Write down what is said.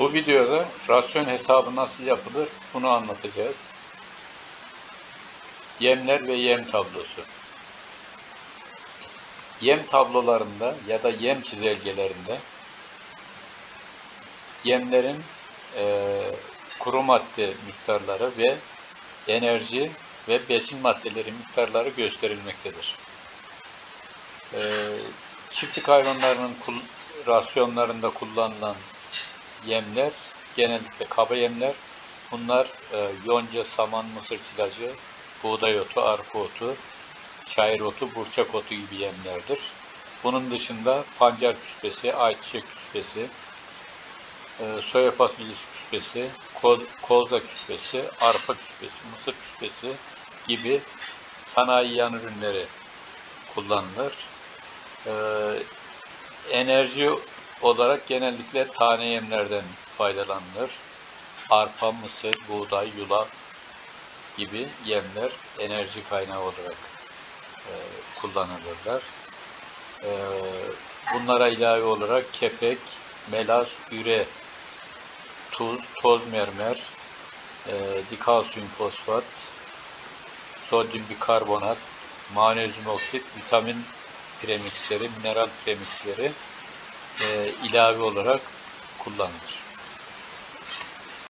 Bu videoda rasyon hesabı nasıl yapılır bunu anlatacağız. Yemler ve yem tablosu. Yem tablolarında ya da yem çizelgelerinde yemlerin eee, kuru madde miktarları ve enerji ve besin maddeleri miktarları gösterilmektedir. Eee, çiftlik hayvanlarının rasyonlarında kullanılan yemler genellikle kaba yemler. Bunlar e, yonca, saman, mısır çilacı, buğday otu, arpa otu, çayır otu, burçak otu gibi yemlerdir. Bunun dışında pancar küspesi, ayçiçek küspesi, e, soya fasulyesi küspesi, koz, kozla küspesi, arpa küspesi, mısır küspesi gibi sanayi yan ürünleri kullanılır. E, enerji olarak genellikle tane yemlerden faydalanılır. Arpa, mısır, buğday, yulaf gibi yemler enerji kaynağı olarak e, kullanılırlar. E, bunlara ilave olarak kepek, melaz, üre, tuz, toz mermer, e, dikalsiyum fosfat, sodyum bikarbonat, magnezyum oksit, vitamin premiksleri, mineral premiksleri e, ilave olarak kullanılır.